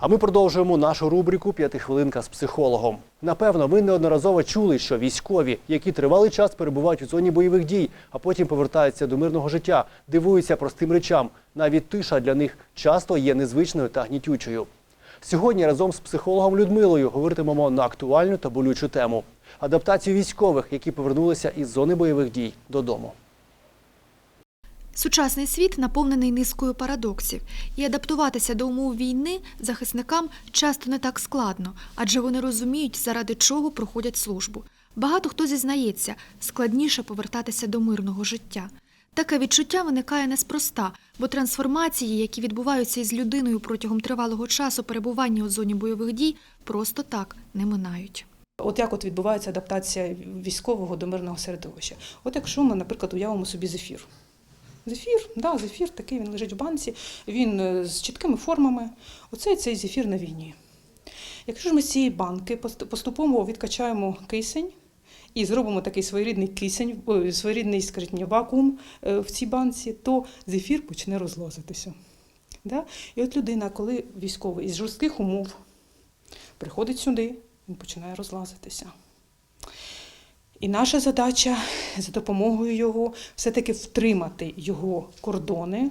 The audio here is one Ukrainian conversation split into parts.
А ми продовжуємо нашу рубрику П'ятихвилинка з психологом. Напевно, ви неодноразово чули, що військові, які тривалий час перебувають у зоні бойових дій, а потім повертаються до мирного життя, дивуються простим речам. Навіть тиша для них часто є незвичною та гнітючою. Сьогодні разом з психологом Людмилою говоритимемо на актуальну та болючу тему адаптацію військових, які повернулися із зони бойових дій додому. Сучасний світ наповнений низкою парадоксів, і адаптуватися до умов війни захисникам часто не так складно, адже вони розуміють, заради чого проходять службу. Багато хто зізнається, складніше повертатися до мирного життя. Таке відчуття виникає неспроста, бо трансформації, які відбуваються із людиною протягом тривалого часу перебування у зоні бойових дій, просто так не минають. От як от відбувається адаптація військового до мирного середовища? От якщо ми, наприклад, уявимо собі зефір. Зефір, да, зефір такий, він лежить в банці, він е, з чіткими формами. Оце цей зефір на війні. Якщо ж ми з цієї банки поступово відкачаємо кисень і зробимо такий своєрідний кисень, своєрідний, скажіть вакуум е, в цій банці, то зефір почне розлазитися. Да? І от людина, коли військовий із жорстких умов приходить сюди, він починає розлазитися. І наша задача за допомогою його все-таки втримати його кордони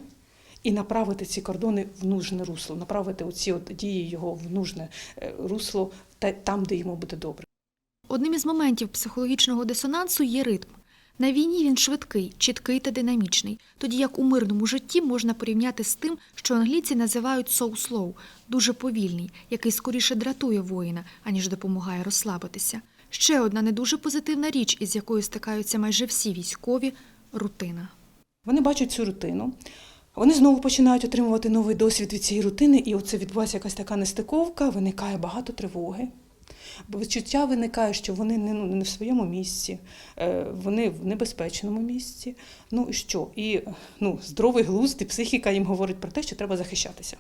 і направити ці кордони в нужне русло, направити оці от дії його в нужне е, русло та- там, де йому буде добре. Одним із моментів психологічного дисонансу є ритм. На війні він швидкий, чіткий та динамічний, тоді як у мирному житті можна порівняти з тим, що англійці називають «so slow» – дуже повільний, який скоріше дратує воїна, аніж допомагає розслабитися. Ще одна не дуже позитивна річ, із якою стикаються майже всі військові – рутина. Вони бачать цю рутину. Вони знову починають отримувати новий досвід від цієї рутини, і оце відбувається якась така нестиковка, виникає багато тривоги. Бо відчуття виникає, що вони не, ну, не в своєму місці, е, вони в небезпечному місці. Ну і що? І ну, здоровий глузд і психіка їм говорить про те, що треба захищатися.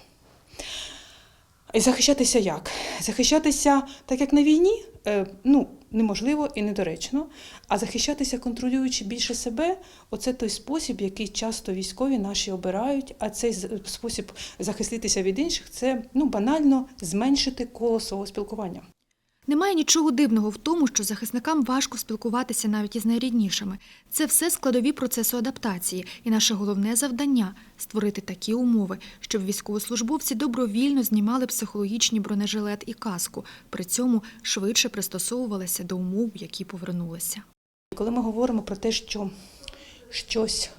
І захищатися як? Захищатися так, як на війні, е, ну, неможливо і недоречно. А захищатися, контролюючи більше себе, оце той спосіб, який часто військові наші обирають. А цей спосіб захиститися від інших це ну, банально зменшити коло свого спілкування. Немає нічого дивного в тому, що захисникам важко спілкуватися навіть із найріднішими. Це все складові процесу адаптації, і наше головне завдання створити такі умови, щоб військовослужбовці добровільно знімали психологічні бронежилет і каску, при цьому швидше пристосовувалися до умов, які повернулися. Коли ми говоримо про те, що щось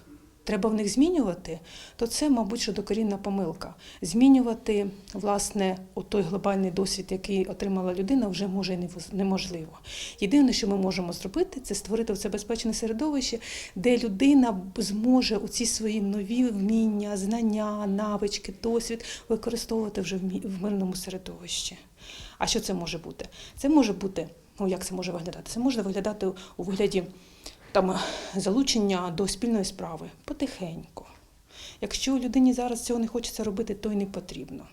треба в них змінювати, то це, мабуть, що докорінна помилка. Змінювати, власне, той глобальний досвід, який отримала людина, вже може неможливо. Єдине, що ми можемо зробити, це створити це безпечне середовище, де людина зможе оці свої нові вміння, знання, навички, досвід використовувати вже в мирному середовищі. А що це може бути? Це може бути, ну як це може виглядати? Це може виглядати у вигляді там залучення до спільної справи потихеньку. Якщо людині зараз цього не хочеться робити, то й не потрібно.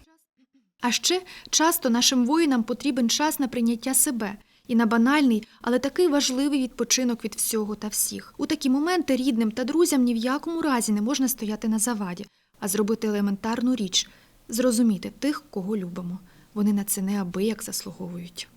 А ще часто нашим воїнам потрібен час на прийняття себе і на банальний, але такий важливий відпочинок від всього та всіх. У такі моменти рідним та друзям ні в якому разі не можна стояти на заваді, а зробити елементарну річ зрозуміти тих, кого любимо. Вони на це неабияк заслуговують.